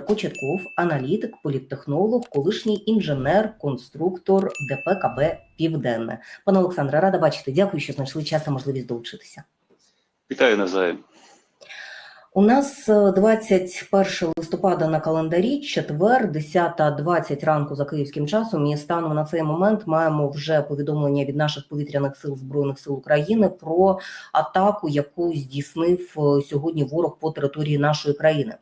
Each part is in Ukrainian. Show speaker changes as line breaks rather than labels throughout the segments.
Кочетков, аналітик, політтехнолог, колишній інженер, конструктор ДПКБ Південне. Пане Олександре, рада бачити. Дякую, що знайшли час та можливість долучитися.
Вітаю навзаєм.
У нас е, 21 листопада на календарі, четвер, 10.20 ранку за київським часом. І станом на цей момент маємо вже повідомлення від наших повітряних сил збройних сил України про атаку, яку здійснив е, сьогодні ворог по території нашої країни.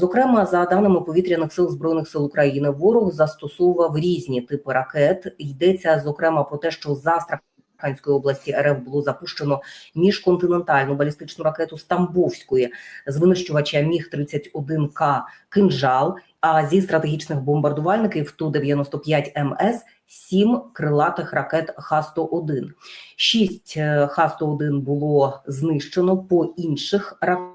Зокрема, за даними повітряних сил збройних сил України, ворог застосовував різні типи ракет. Йдеться зокрема про те, що з Астраханської області РФ було запущено міжконтинентальну балістичну ракету Стамбовської з винищувача Міг 31 к кинжал. А зі стратегічних бомбардувальників ту 95 МС сім крилатих ракет Х-101. Шість е, Х-101 було знищено по інших ракетах,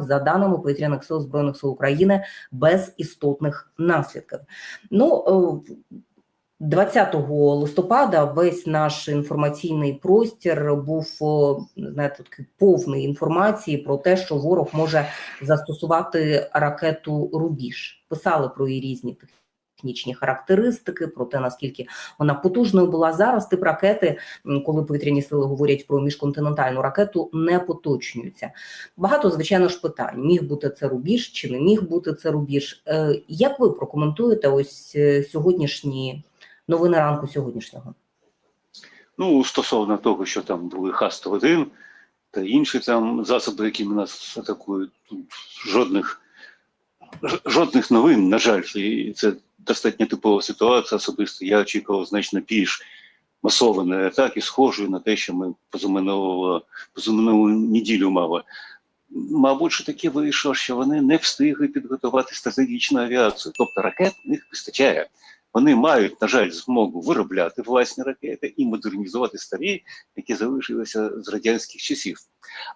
за даними повітряних сил збройних сил України, без істотних наслідків. Ну е, 20 листопада весь наш інформаційний простір був о, знаєте, такий повний інформації про те, що ворог може застосувати ракету Рубіж. Писали про її різні технічні характеристики, про те, наскільки вона потужною була зараз. Тип ракети, коли повітряні сили говорять про міжконтинентальну ракету, не поточнюються. Багато звичайно ж питань: міг бути це Рубіж чи не міг бути це Рубіж. Е, Як ви прокоментуєте ось е, сьогоднішні? Новини ранку сьогоднішнього.
Ну, стосовно того, що там були Х-101 та інші там засоби, які нас атакують, тут жодних, жодних новин, на жаль, і це достатньо типова ситуація. Особисто я очікував значно більш масованої атаки, схожої на те, що ми позаминулого, позаминулу неділю мали. Мабуть, що таке вийшло, що вони не встигли підготувати стратегічну авіацію. Тобто ракет в них вистачає. Вони мають, на жаль, змогу виробляти власні ракети і модернізувати старі, які залишилися з радянських часів.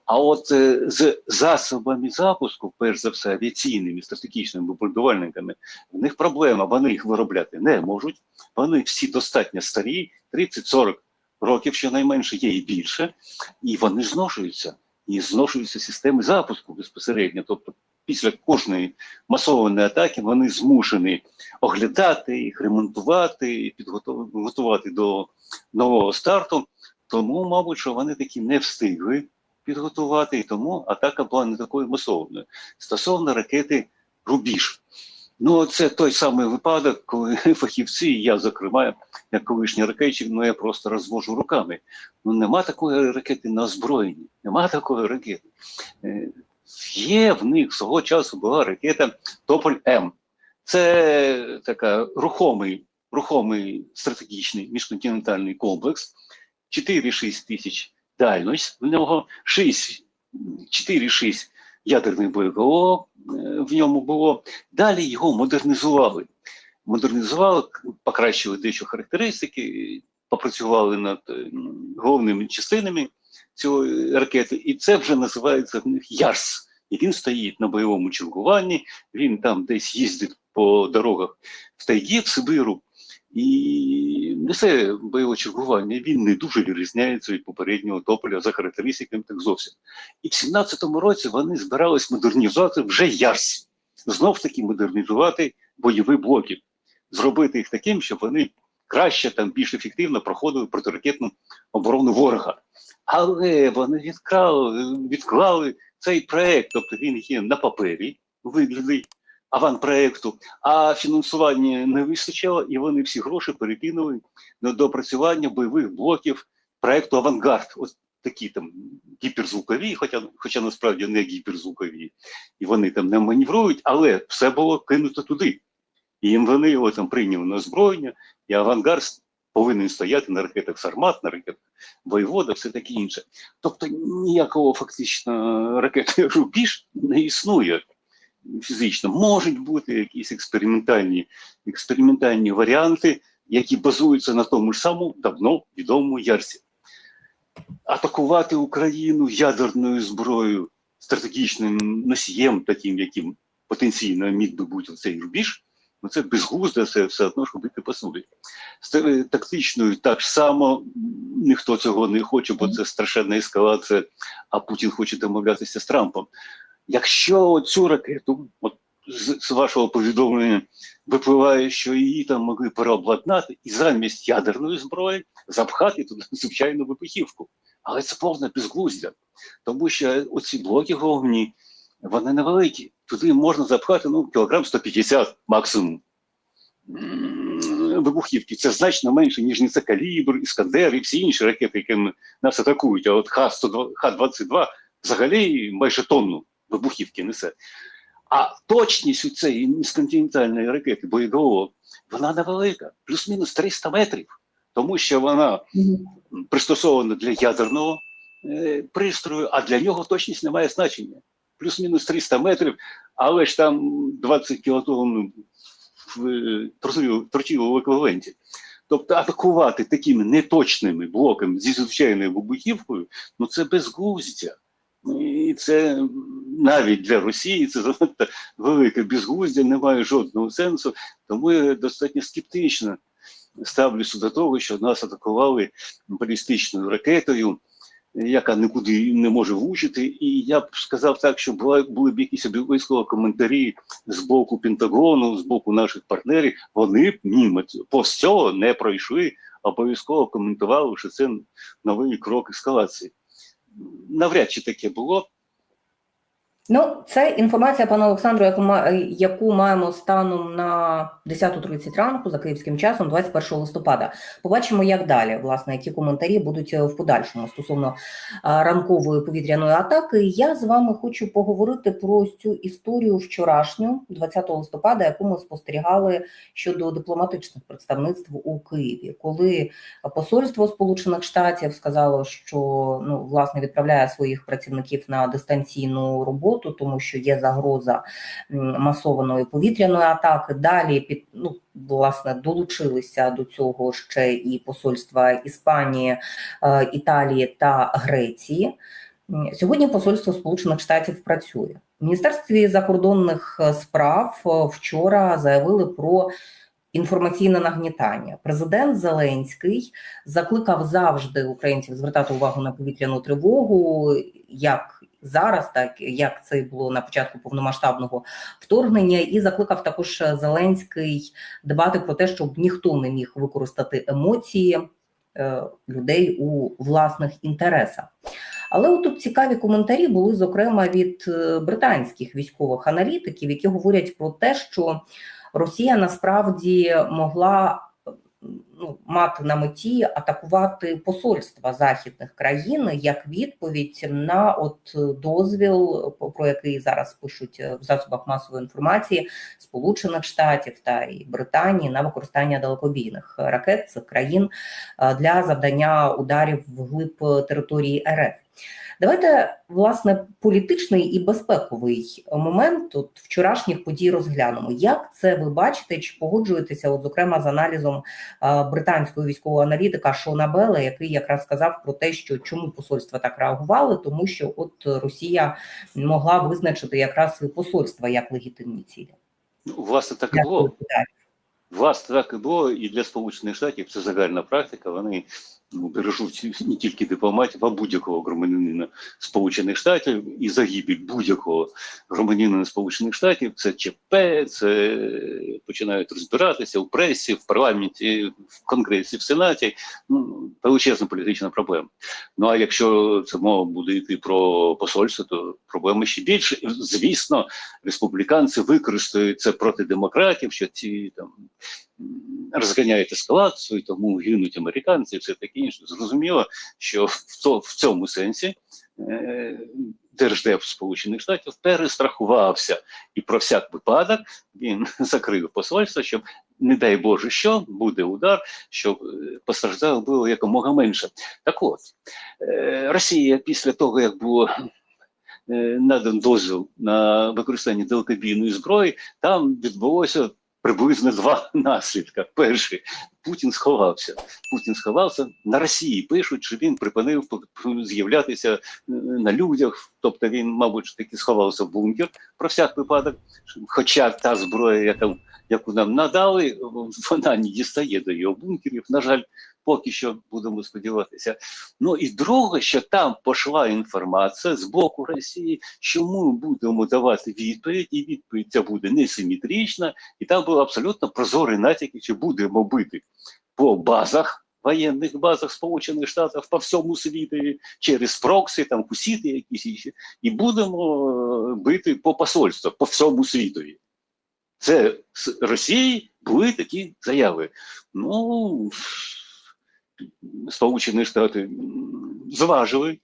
А от е, з засобами запуску, перш за все, авіаційними стратегічними бомбардувальниками, в них проблема. Вони їх виробляти не можуть. Вони всі достатньо старі, 30-40 років, щонайменше є і більше, і вони зношуються. І зношуються системи запуску безпосередньо. Тобто, після кожної масованої атаки вони змушені оглядати їх, ремонтувати і підготовити готувати до нового старту. Тому, мабуть, що вони такі не встигли підготувати, і тому атака була не такою масованою. Стосовно ракети Рубіж. Ну, це той самий випадок, коли фахівці, я, зокрема, як колишній ракетчик, ну я просто розвожу руками. Ну, нема такої ракети на озброєнні, нема такої ракети. Є в них свого часу була ракета Тополь М. Це така рухомий, рухомий стратегічний міжконтинентальний комплекс, 4-6 тисяч дальність в нього, 4-6 ядерних боєголовок е, в ньому було. Далі його модернізували. Модернізували, покращили дещо характеристики, попрацювали над е, головними частинами цієї ракети, і це вже називається в них ЯРС. І він стоїть на бойовому чергуванні, він там десь їздить по дорогах в тайгі, в Сибиру, і несе бойове чергування. Він не дуже відрізняється від попереднього тополя за характеристиками, так зовсім. І в 17-му році вони збирались модернізувати вже ЯРС. Знов таки модернізувати бойові блоки, зробити їх таким, щоб вони краще там більш ефективно проходили протиракетну оборону ворога. Але вони відкрали, відклали цей проект, тобто він є на папері, вигляді аванпроекту, а фінансування не вистачило, і вони всі гроші перекинули на допрацювання бойових блоків проекту Авангард. Ось такі там гіперзвукові, хоча, хоча насправді не гіперзвукові, і вони там не маневрують, але все було кинуто туди. І вони його там прийняли на озброєння, і авангард повинен стояти ракетах Сармат, ракетах Воєвода, все таке інше. Тобто ніякого фактично ракети Рубіж не існує фізично. Можуть бути якісь експериментальні, експериментальні варіанти, які базуються на тому ж самому давно відомому Ярсі. Атакувати Україну ядерною зброєю, стратегічним носієм, таким, яким потенційно міг би бути цей рубіж, ну це безглуздо, це все одно ж робити посуди. З тактичною так само ніхто цього не хоче, бо це страшенна ескалація, а Путін хоче домовлятися з Трампом. Якщо цю ракету, от з, з вашого повідомлення випливає, що її там могли переобладнати і замість ядерної зброї запхати туди звичайну вибухівку. Але це повне безглуздя, тому що оці блоки головні, вони невеликі. Туди можна запхати ну, кілограм 150 максимум. Вибухівки це значно менше, ніж це калібр, іскандер і всі інші ракети, якими нас атакують. А от Х-102 Х-22 взагалі майже тонну вибухівки несе. А точність у цієї міжконтинентальної ракети боєголовок, вона невелика, плюс-мінус 300 метрів, тому що вона пристосована для ядерного е, пристрою, а для нього точність не має значення. Плюс-мінус 300 метрів, але ж там 20 кілотонн в е, тротилу- еквіваленті. Тобто атакувати такими неточними блоками зі звичайною вибухівкою, ну це безглуздя. І це навіть для Росії це занадто велике безглуздя, не має жодного сенсу. Тому я достатньо скептично ставлюся до того, що нас атакували балістичною ракетою, яка нікуди не може влучити. І я б сказав так, що були б якісь обов'язково коментарі з боку Пентагону, з боку наших партнерів. Вони б мимо по цього не пройшли, обов'язково коментували, що це новий крок ескалації. Навряд чи таке було.
Ну, це інформація, пане Олександру, яку, яку маємо станом на 10.30 ранку за київським часом, 21 листопада. Побачимо, як далі, власне, які коментарі будуть е, в подальшому стосовно ранкової повітряної атаки. Я з вами хочу поговорити про цю історію вчорашню, 20 листопада, яку ми спостерігали щодо дипломатичних представництв у Києві, коли посольство Сполучених Штатів сказало, що ну власне відправляє своїх працівників на дистанційну роботу, тому що є загроза масованої повітряної атаки. Далі під ну власне долучилися до цього ще і посольства Іспанії, е, Італії та Греції. Сьогодні посольство Сполучених Штатів працює в міністерстві закордонних е, справ. е, Вчора заявили про інформаційне нагнітання. Президент Зеленський закликав завжди українців звертати увагу на повітряну тривогу, як зараз, так як це було на початку повномасштабного вторгнення, і закликав також Зеленський дбати про те, щоб ніхто не міг використати емоції е, людей у власних інтересах. Але от тут цікаві коментарі були, зокрема, від е, британських військових аналітиків, які говорять про те, що Росія насправді могла ну, мати на меті атакувати посольства західних країн як відповідь на от дозвіл, про який зараз пишуть в засобах масової інформації Сполучених Штатів та і Британії на використання далекобійних ракет цих країн е, для завдання ударів вглиб території РФ. Давайте власне політичний і безпековий момент от вчорашніх подій розглянемо. Як це ви бачите? Чи погоджуєтеся, от зокрема з аналізом а, британського військового аналітика Шона Белла, який якраз сказав про те, що чому посольства так реагували, тому що от Росія могла визначити якраз посольства як легітимні цілі.
Ну, власне, так і було. Власне, так і було, і для Сполучених Штатів це загальна практика. Вони ну, бережуть не тільки дипломатів, а будь-якого громадянина Сполучених Штатів і загибель будь-якого громадянина Сполучених Штатів. Це ЧП, це починають розбиратися в пресі, в парламенті, в конгресі, в сенаті. Ну, величезна політична проблема. Ну а якщо це мова буде йти про посольство, то проблема ще більше. Звісно, республіканці використають це проти демократів, що ці там розганяють ескалацію, тому гинуть американці, і все таке інше. Зрозуміло, що в, то, в цьому сенсі е, Держдеп Сполучених Штатів перестрахувався і про всяк випадок він закрив посольство, щоб, не дай Боже, що буде удар, щоб е, постраждало було якомога менше. Так от, е, Росія після того, як було е, надан дозвіл на використання далекобійної зброї, там відбулося приблизно два наслідка. Перший Путін сховався. Путін сховався на Росії. Пишуть, що він припинив з'являтися е, на людях. Тобто він, мабуть, таки сховався в бункер про всяк випадок. Хоча та зброя, яка, яку нам надали, вона не дістає до його бункерів. На жаль, поки що будемо сподіватися. Ну і друге, що там пішла інформація з боку Росії, що ми будемо давати відповідь, і відповідь ця буде несиметрична, і там був абсолютно прозорий натяк, що будемо бити по базах. Воєнних базах Сполучених Штатів по всьому світові через прокси, там кусіти якісь інші, і будемо е, бити по посольствах по всьому світові. Це з Росії були такі заяви. Ну, Сполучені Штати зважили,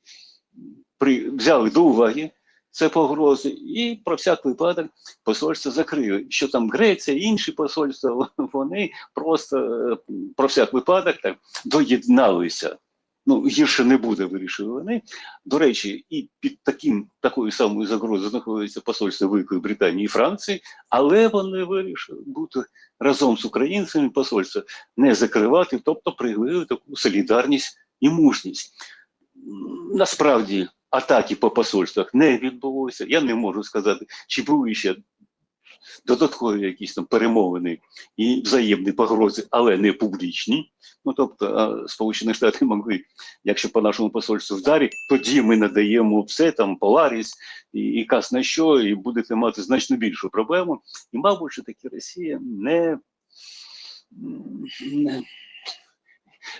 при, взяли до уваги це погрози, і про всяк випадок посольство закрили. Що там Греція, інші посольства, вони просто е, про всяк випадок так доєдналися. Ну, гірше не буде, вирішили вони. До речі, і під таким такою самою загрозою знаходиться посольство Великої Британії і Франції, але вони вирішили бути разом з українцями посольство не закривати, тобто проявили таку солідарність і мужність. Насправді атаки по посольствах не відбулося. Я не можу сказати, чи були ще додаткові якісь там перемовини і взаємні погрози, але не публічні. Ну тобто, Сполучені Штати могли, якщо по нашому посольству вдарить, тоді ми надаємо все там Поларіс і, і кас на що, і будете мати значно більшу проблему. І, мабуть, що таки Росія не. не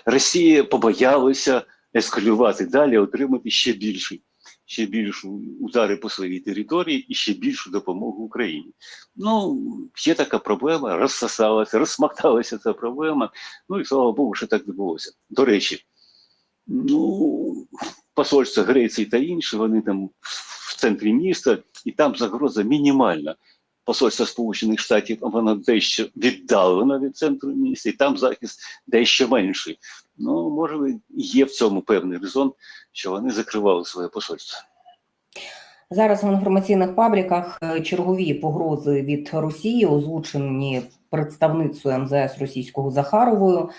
Росія побоялася ескалювати далі, отримати ще більший, ще більшу удари по своїй території і ще більшу допомогу Україні. Ну, є така проблема, розсосалася, розсмакталася ця проблема. Ну і слава Богу, що так відбулося. До речі, ну, посольство Греції та інші, вони там в центрі міста, і там загроза мінімальна. Посольство Сполучених Штатів воно дещо віддалено від центру міста, і там захист дещо менший. Ну, може, є в цьому певний резон, що вони закривали своє посольство.
Зараз в інформаційних пабліках е, чергові погрози від Росії, озвучені представницею МЗС російського Захаровою,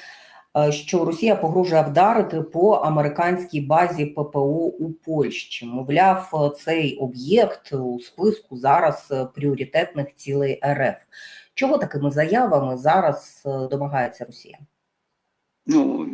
що Росія погрожує вдарити по американській базі ППО у Польщі. Мовляв, е, цей об'єкт у списку зараз е, пріоритетних цілей РФ. Чого такими заявами зараз е, домагається Росія?
Ну,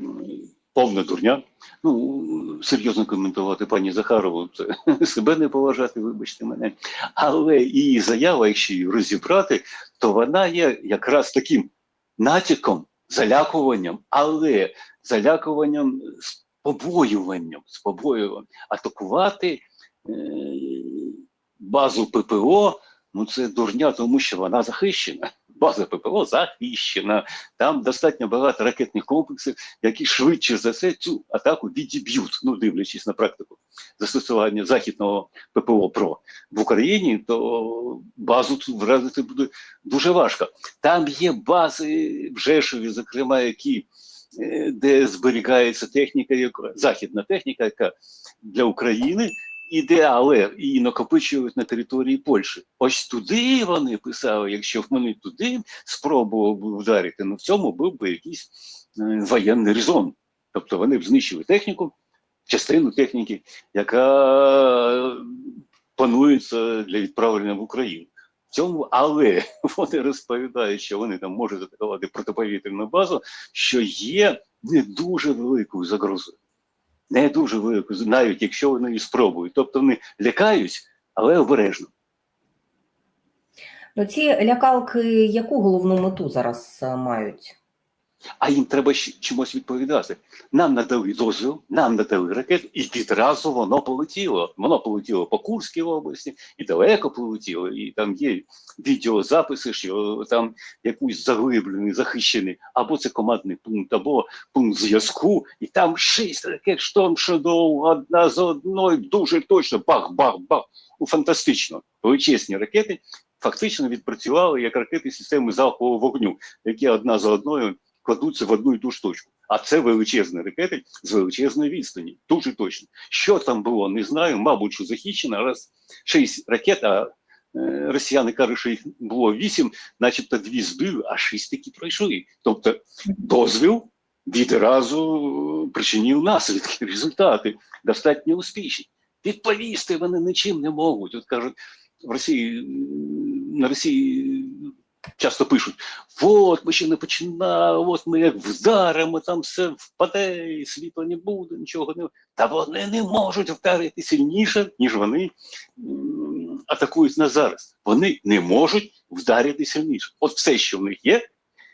повна дурня. Ну, серйозно коментувати пані Захарову, це себе не поважати, вибачте мене. Але її заява, якщо її розібрати, то вона є якраз таким натяком, залякуванням, але залякуванням з побоюванням, з побоюванням. Атакувати е, базу ППО, ну це дурня, тому що вона захищена. База ППО захищена. Там достатньо багато ракетних комплексів, які швидше за все цю атаку відіб'ють, ну дивлячись на практику застосування західного ППО ПРО в Україні, то базу цю вразити буде дуже важко. Там є бази в Жешові, зокрема, які е, де зберігається техніка, яка західна техніка, яка для України іде, але її накопичують на території Польщі. Ось туди вони писали, якщо б вони туди спробували вдарити, ну в цьому був би якийсь е, воєнний резон. Тобто вони б знищили техніку, частину техніки, яка планується для відправлення в Україну. В цьому, але вони розповідають, що вони там можуть атакувати протиповітряну базу, що є не дуже великою загрозою. Не дуже велику, навіть якщо вони її спробують. Тобто вони лякають, але обережно.
Ну, ці лякалки яку головну мету зараз е, мають?
А їм треба чимось відповідати. Нам надали дозвіл, нам надали ракету, і відразу воно полетіло. Воно полетіло по Курській області, і далеко полетіло. І там є відеозаписи, що там якийсь заглиблений, захищений, або це командний пункт, або пункт зв'язку, і там шість ракет Шторм Шедоу, одна за одною, дуже точно, бах-бах-бах. Фантастично. Величезні ракети фактично відпрацювали як ракети системи залпового вогню, які одна за одною кладуться в одну і ту ж точку. А це величезні ракети з величезної відстані. Дуже точно. Що там було, не знаю. Мабуть, що захищено, раз шість ракет, а е, росіяни кажуть, що їх було вісім, начебто дві збили, а шість таки пройшли. Тобто дозвіл відразу причинив наслідки, результати достатньо успішні. Відповісти вони нічим не можуть. От кажуть, в Росії на Росії часто пишуть: от ми ще не починали, от ми як вдаримо, там все впаде, і світла не буде, нічого не та вони не можуть вдарити сильніше, ніж вони атакують нас зараз. Вони не можуть вдарити сильніше. От все, що в них є,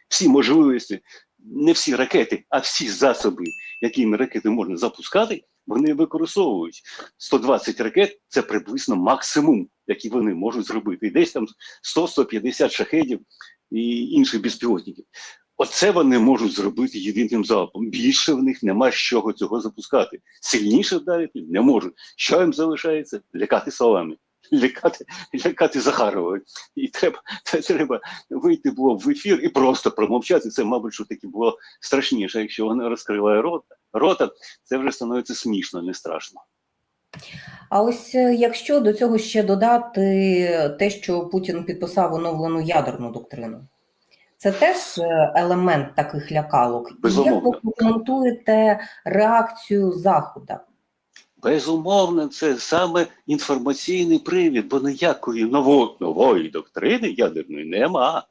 всі можливості, не всі ракети, а всі засоби, якими ракети можна запускати, вони використовують. 120 ракет це приблизно максимум, який вони можуть зробити. І десь там 100-150 шахедів і інших безпілотників. Оце вони можуть зробити єдиним залпом. Більше в них нема з чого цього запускати. Сильніше вдарити не можуть. Що їм залишається? Лякати словами. Лякати, лякати Захаровою. І треба, треба вийти було в ефір і просто промовчати. Це, мабуть, що таки було страшніше. Якщо вона розкриває рота, рота, це вже становиться смішно, не страшно.
А ось е, якщо до цього ще додати те, що Путін підписав оновлену ядерну доктрину, це теж е, елемент таких лякалок. І Як ви коментуєте реакцію Захода?
Безумовно, це саме інформаційний привід, бо ніякої ново, нової доктрини ядерної нема.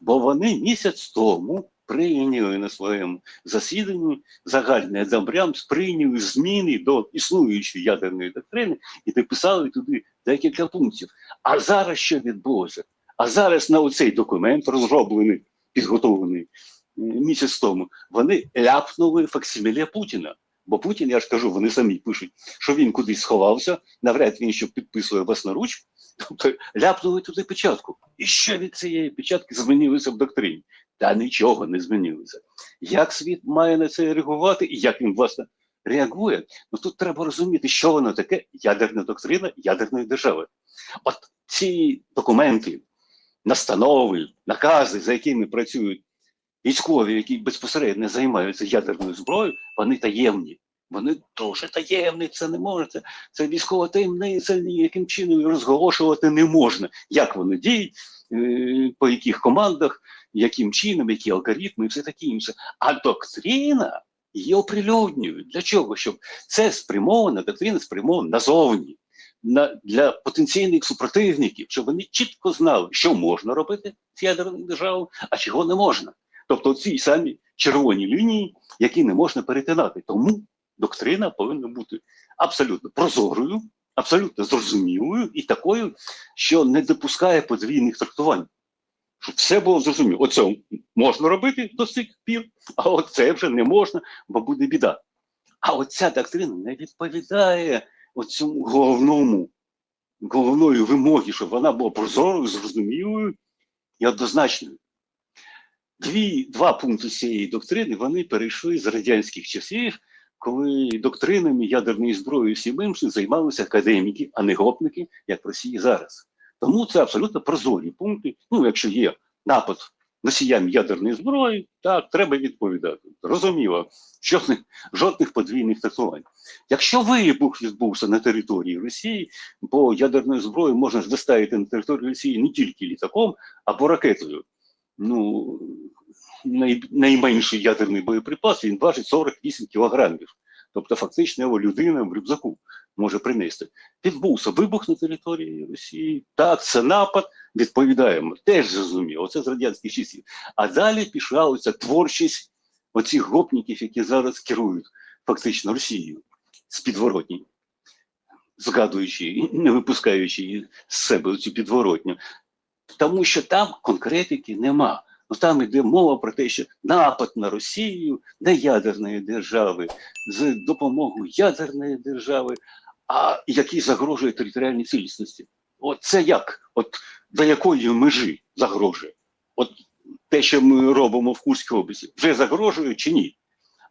Бо вони місяць тому прийняли на своєму засіданні загальне добрям, прийняли зміни до існуючої ядерної доктрини і дописали туди декілька пунктів. А зараз що відбулося? А зараз на оцей документ, розроблений, підготовлений е, місяць тому, вони ляпнули факсиміле Путіна. Бо Путін, я ж кажу, вони самі пишуть, що він кудись сховався, навряд він що підписує власноруч, тобто ляпнули туди печатку. І що від цієї печатки змінилося в доктрині? Та нічого не змінилося. Як світ має на це реагувати і як він, власне, реагує? Ну тут треба розуміти, що воно таке ядерна доктрина ядерної держави. От ці документи, настанови, накази, за якими працюють військові, які безпосередньо займаються ядерною зброєю, вони таємні. Вони дуже таємні, це не можна. Це, військова таємниця, ніяким чином розголошувати не можна. Як вони діють, е, по яких командах, яким чином, які алгоритми і все таке інше. А доктрина її оприлюднюють. Для чого? Щоб це спрямована, доктрина спрямована назовні. На, для потенційних супротивників, щоб вони чітко знали, що можна робити з ядерною державою, а чого не можна. Тобто ці самі червоні лінії, які не можна перетинати. Тому доктрина повинна бути абсолютно прозорою, абсолютно зрозумілою і такою, що не допускає подвійних трактувань. Все було зрозуміло. Оце можна робити до сих пір, а оце вже не можна, бо буде біда. А оця доктрина не відповідає оцьому головному, головної вимоги, щоб вона була прозорою, зрозумілою і однозначною. Дві, два пункти цієї доктрини вони перейшли з радянських часів, коли доктринами ядерної зброї всім іншим займалися академіки, а не гопники, як в Росії зараз. Тому це абсолютно прозорі пункти. Ну, якщо є напад носіям ядерної зброї, так, треба відповідати. Розуміло, жодних, жодних подвійних трактувань. Якщо вибух відбувся на території Росії, бо ядерною зброєю можна ж доставити на територію Росії не тільки літаком, або ракетою. Ну, най, найменший ядерний боєприпас він важить 48 кілограмів. Тобто, фактично його людина в рюкзаку може принести. Відбувся вибух на території Росії. Так, це напад. Відповідаємо. Теж зрозуміло, це з радянських часів. А далі пішла оця творчість оцих гопників, які зараз керують фактично Росією з підворотні, згадуючи і не випускаючи з себе цю підворотню. Тому що там конкретики нема. Ну там йде мова про те, що напад на Росію не ядерної держави з допомогою ядерної держави, а який загрожує територіальній цілісності. От це як? От до якої межі загрожує? От те, що ми робимо в Курській області, вже загрожує чи ні?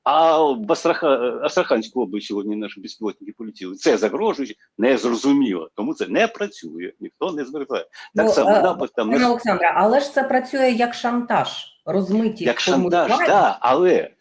А в Астраха... Астраханську область сьогодні наші безпілотники полетіли. Це загрожує, не зрозуміло. Тому це не працює, ніхто не звертає. Так
Ну,
само
е,
напад там
Пане
на
Олександре, але ж це працює як шантаж, розмитість
як шантаж,
формулювань.
да, але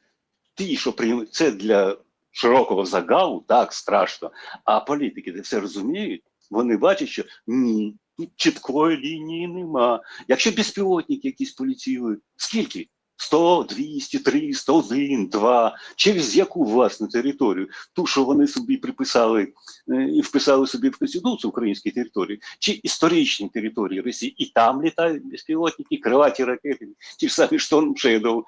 ті, що приймуть, це для широкого загалу, так страшно. А політики це все розуміють, вони бачать, що ні, тут чіткої лінії нема. Якщо безпілотники якісь полетіли, скільки? 100, 200, 300, 1, 2, через яку власну територію, ту, що вони собі приписали е, і вписали собі в Конституцію української території, чи історичні території Росії, і там літають безпілотники, крилаті ракети, ті ж самі Shadow,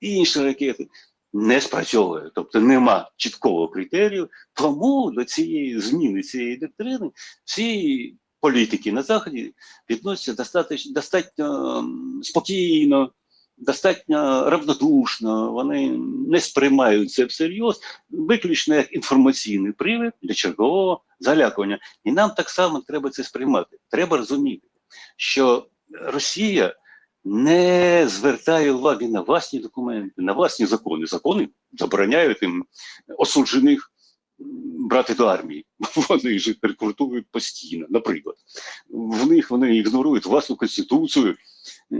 і інші ракети. Не спрацьовує, тобто нема чіткого критерію. Тому до цієї зміни цієї доктрини всі політики на заході відносяться достатньо, достатньо спокійно, достатньо равнодушно. Вони не сприймають це всерйоз, виключно як інформаційний привід для чергового залякування. І нам так само треба це сприймати. Треба розуміти, що Росія не звертає уваги на власні документи, на власні закони. Закони забороняють їм осуджених брати до армії. Вони ж рекрутують постійно, наприклад. В них вони ігнорують власну конституцію, е,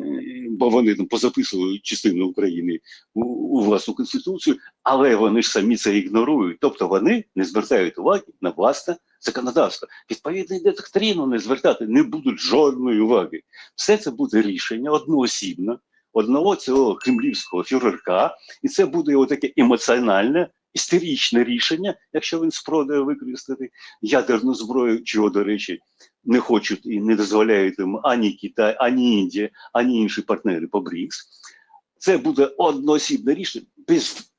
бо вони там позаписували частину України у власну конституцію, але вони ж самі це ігнорують. Тобто вони не звертають уваги на власне законодавство. Відповідно, і доктрину не звертати не будуть жодної уваги. Все це буде рішення одноосібне, одного цього кремлівського фюрерка, і це буде отаке емоціональне, істеричне рішення, якщо він спробує використати ядерну зброю, чого, до речі, не хочуть і не дозволяють їм ані Китай, ані Індія, ані інші партнери по БРІКС. Це буде одноосібне рішення без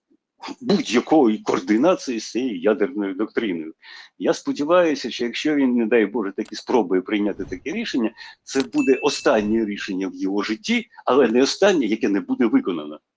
будь-якої координації з цією ядерною доктриною. Я сподіваюся, що якщо він, не дай Боже, таки спробує прийняти таке рішення, це буде останнє рішення в його житті, але не останнє, яке не буде виконано.